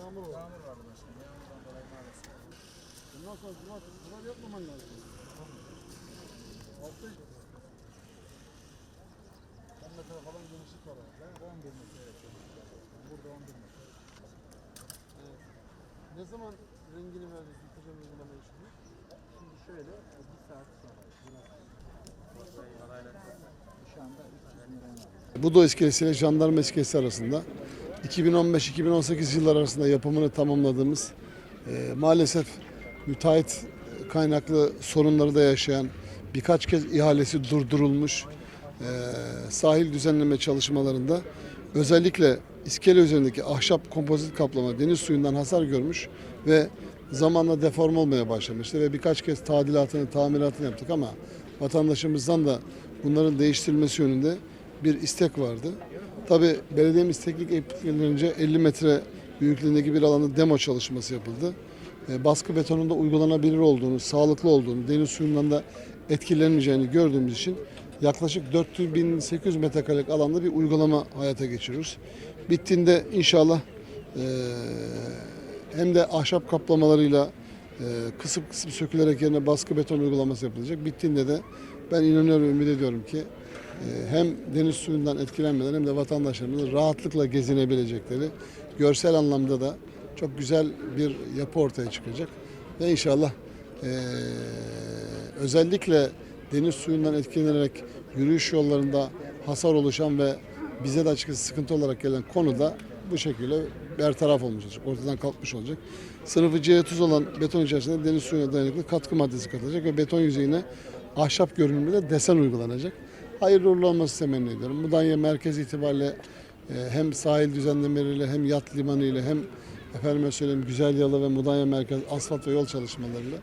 yağmur vardı başkanım. Yağmurdan dolayı maalesef. Bundan sonra bunlar, bunlar yapmaman lazım. Altta ben metre falan var. Ben 11 metre yapıyorum. Burada 11 metre. Evet. Ne zaman rengini verdiniz? Bitireceğim uygulamaya şimdi. Şimdi şöyle e, bir saat sonra. Bu da iskelesiyle jandarma iskelesi arasında 2015-2018 yıllar arasında yapımını tamamladığımız e, maalesef müteahhit kaynaklı sorunları da yaşayan birkaç kez ihalesi durdurulmuş e, sahil düzenleme çalışmalarında özellikle iskele üzerindeki ahşap kompozit kaplama deniz suyundan hasar görmüş ve zamanla deform olmaya başlamıştı ve birkaç kez tadilatını, tamiratını yaptık ama vatandaşımızdan da bunların değiştirilmesi yönünde bir istek vardı. Tabi belediyemiz teknik eğitimlerince 50 metre büyüklüğündeki bir alanda demo çalışması yapıldı. E, Baskı betonunda uygulanabilir olduğunu, sağlıklı olduğunu, deniz suyundan da etkilenmeyeceğini gördüğümüz için yaklaşık 4800 metrekarelik alanda bir uygulama hayata geçiriyoruz. Bittiğinde inşallah e, hem de ahşap kaplamalarıyla e, kısıp kısıp sökülerek yerine baskı beton uygulaması yapılacak. Bittiğinde de ben inanıyorum, ümit ediyorum ki e, hem deniz suyundan etkilenmeden hem de vatandaşlarımızın rahatlıkla gezinebilecekleri görsel anlamda da çok güzel bir yapı ortaya çıkacak. Ve inşallah e, özellikle deniz suyundan etkilenerek yürüyüş yollarında hasar oluşan ve bize de açıkçası sıkıntı olarak gelen konu da bu şekilde bertaraf olmuş olacak, ortadan kalkmış olacak. Sınıfı C30 olan beton içerisinde deniz suyuna dayanıklı katkı maddesi katılacak ve beton yüzeyine ahşap görünümlü desen uygulanacak. Hayırlı uğurlu olması temenni ediyorum. Mudanya merkez itibariyle e, hem sahil düzenlemeleriyle hem yat limanı ile hem efendime söyleyeyim Güzel Yalı ve Mudanya merkez asfalt ve yol çalışmalarıyla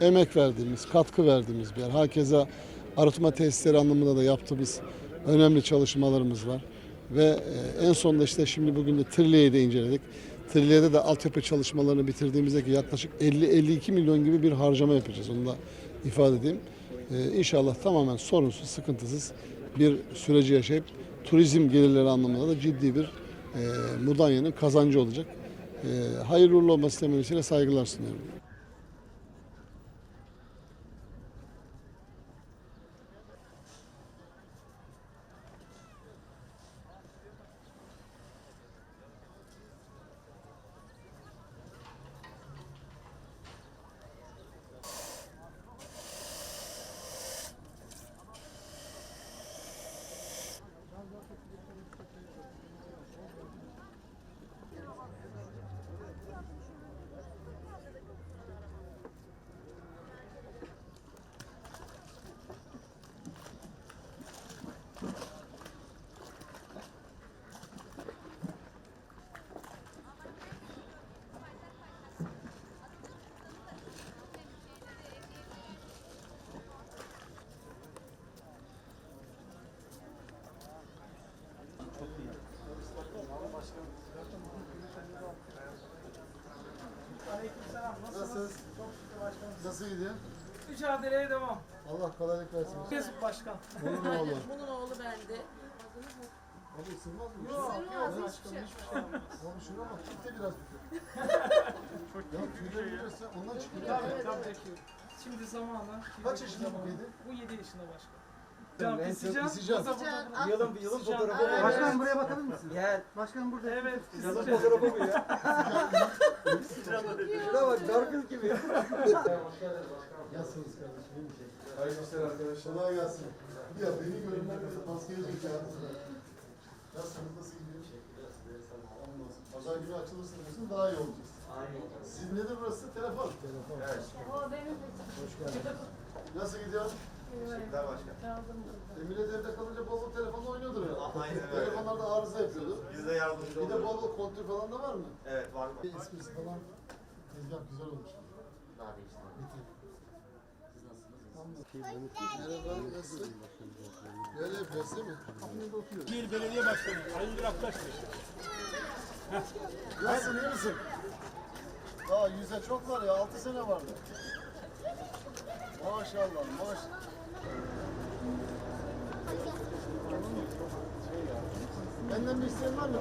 emek verdiğimiz, katkı verdiğimiz bir yer. Hakeza arıtma tesisleri anlamında da yaptığımız önemli çalışmalarımız var. Ve e, en sonunda işte şimdi bugün de Trilya'yı da inceledik. Trilya'da da altyapı çalışmalarını bitirdiğimizdeki yaklaşık 50-52 milyon gibi bir harcama yapacağız. Onu da ifade edeyim. E, inşallah tamamen sorunsuz, sıkıntısız bir süreci yaşayıp turizm gelirleri anlamında da ciddi bir e, Mudanya'nın kazancı olacak. E, hayırlı uğurlu olması temennisiyle saygılar sunuyorum. Nasılsınız? Nasıl gidiyor? Mücadeleye devam. Allah kolaylık versin. Mesut Başkan. Onun oğlu. Bunun oğlu bende. Abi ısınmaz mı? Yok, Sırmaz yok. hiçbir şey. Abi şuna bak da biraz tut. ya tüyleri görürse ondan çıkıyor. Tabii tabii ki. Şimdi zamanla. Kaç yaşında bu kedi? Bu 7 yaşında başkan. Can, çok sıcak. Sıcak. Ah, Yılın bir yılın fotoğrafı Aynen. bu. Başkan, buraya bakabilir misin? Gel. Başkan burada. Evet. Yılın fotoğrafı bu ya. Şuna bak Garfield gibi. Nasılsınız kardeşim? iyi misin? Hayırlı işler arkadaşlar. Kolay gelsin. Ya beni görünler mesela maskeye çekiyor. Nasılsınız? Nasıl gidiyor? Anlasın. Pazar günü açılırsın diyorsun daha iyi olacağız. Sizin nedir burası? Telefon. Telefon. Evet. Hoş geldin. Nasıl gidiyor? Kaldım burada. Emine evde kalınca bol bol telefonla oynuyordur herhalde. Aynen öyle. Telefonlarda arıza yapıyordu. Biz de yardımcı Bir de oluyoruz. bol bol kontür falan da var mı? Evet var mı? Bir esprisi falan. Tezgah güzel olmuş. Daha değişti. Bitti. Siz nasılsınız? Merhaba, nasılsın? Böyle yapıyoruz değil mi? Kapınızda oturuyor. İl Belediye Başkanı Halil Raktaş Bey. Nasılsın, iyi misin? Daha yüze çok var ya, 6 sene vardı. Maşallah, maşallah. Benden bir isteğin var mı?